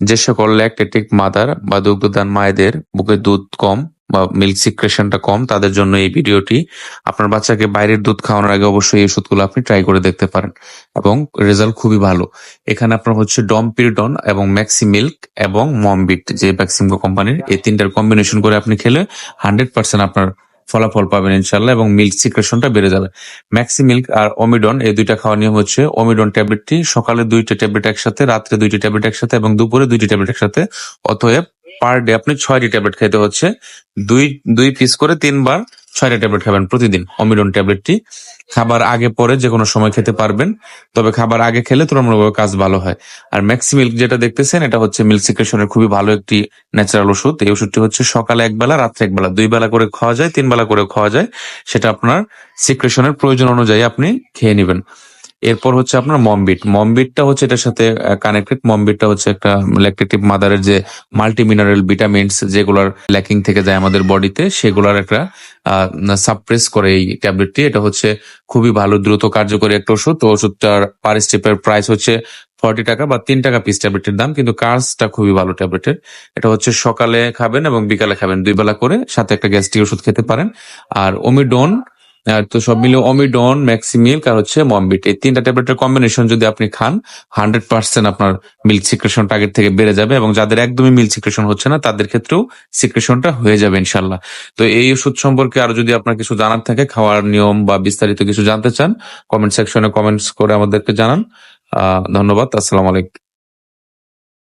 যে সকল lactating mother বা দুগ্ধদান মায়েদের বুকে দুধ কম বা মিল্ক সিক্রেশনটা কম, তাদের জন্য এই ভিডিওটি আপনার বাচ্চাকে বাইরের দুধ খাওয়ানোর আগে অবশ্যই এই ওষুধগুলো আপনি ট্রাই করে দেখতে পারেন এবং রেজাল্ট খুবই ভালো। এখানে আপনার হচ্ছে ডমপিরডন এবং ম্যাক্সি মিল্ক এবং মমবিট যে ভ্যাক্সিমকো কোম্পানির এই তিনটার কম্বিনেশন করে আপনি খেলে হান্ড্রেড পার্সেন্ট আপনার ফলাফল পাবেন ইনশাল্লাহ এবং মিল্ক সিক্রেশনটা বেড়ে যাবে। ম্যাক্সি মিল্ক আর অমিডন এই দুইটা খাওয়ার নিয়ম হচ্ছে অমিডন ট্যাবলেটটি সকালে দুইটা ট্যাবলেট একসাথে, রাত্রে দুইটি ট্যাবলেট একসাথে এবং দুপুরে দুইটি ট্যাবলেট একসাথে। অতএব পার ডে আপনি ছয়টি ট্যাবলেট খেতে হচ্ছে। দুই দুই পিস করে তিনবার ছয়টা ট্যাবলেট খাবেন প্রতিদিন। অমিডন ট্যাবলেটটি খাবার আগে পরে যে কোনো সময় খেতে পারবেন, তবে খাবার আগে খেলে তুলনামূলকভাবে কাজ ভালো হয়। আর ম্যাক্সি মিল্ক যেটা দেখতেছেন, এটা হচ্ছে মিল্ক সিক্রেশনের খুবই ভালো একটি ন্যাচারাল ওষুধ। এই ওষুধটি হচ্ছে সকালে একবেলা, রাত্রে একবেলা। দুই বেলা করে খাওয়া যায়, তিন বেলা করে খাওয়া যায়। সেটা আপনার সিক্রেশনের প্রয়োজন অনুযায়ী আপনি খেয়ে নেবেন। এরপর হচ্ছে আপনার মমবিট মমবিটটা হচ্ছে এটার সাথে কানেক্টেড মমবিটটা হচ্ছে একটা ল্যাকটেটিভ মাদারের যে মাল্টি মিনারেল ভিটামিনস যেগুলোর ল্যাকিং থেকে যায় আমাদের বডিতে সেগুলোর একটা সাপ্রেস করে এই ট্যাবলেটটি এটা হচ্ছে খুবই ভালো, দ্রুত, কার্যকরী একটা ওষুধ। তো ওষুধটার পার স্টেপের প্রাইস হচ্ছে ফর্টি টাকা বা তিন টাকা পিস ট্যাবলেটের দাম। কিন্তু কার্সটা খুবই ভালো ট্যাবলেটের এটা হচ্ছে সকালে খাবেন এবং বিকালে খাবেন। দুই বেলা করে সাথে একটা গ্যাস্ট্রিক ওষুধ খেতে পারেন। আর ওমিডোন আহ, তো সব মিলে অমিডন ম্যাক্সিমিল্ক আর হচ্ছে মমবিট এই তিনটা ট্যাবলেটের কম্বিনেশন যদি আপনি খান হান্ড্রেড পার্সেন্ট আপনার মিল্ক সিক্রেশন আগের থেকে বেড়ে যাবে এবং যাদের একদমই মিল্ক সিক্রেশন হচ্ছে না তাদের ক্ষেত্রেও সিক্রেশনটা হয়ে যাবে ইনশাল্লাহ তো এই ওষুধ সম্পর্কে আরও যদি আপনার কিছু জানার থাকে খাওয়ার নিয়ম বা বিস্তারিত কিছু জানতে চান কমেন্ট সেকশনে কমেন্টস করে আমাদেরকে জানান। ধন্যবাদ আসসালামু আলাইকুম।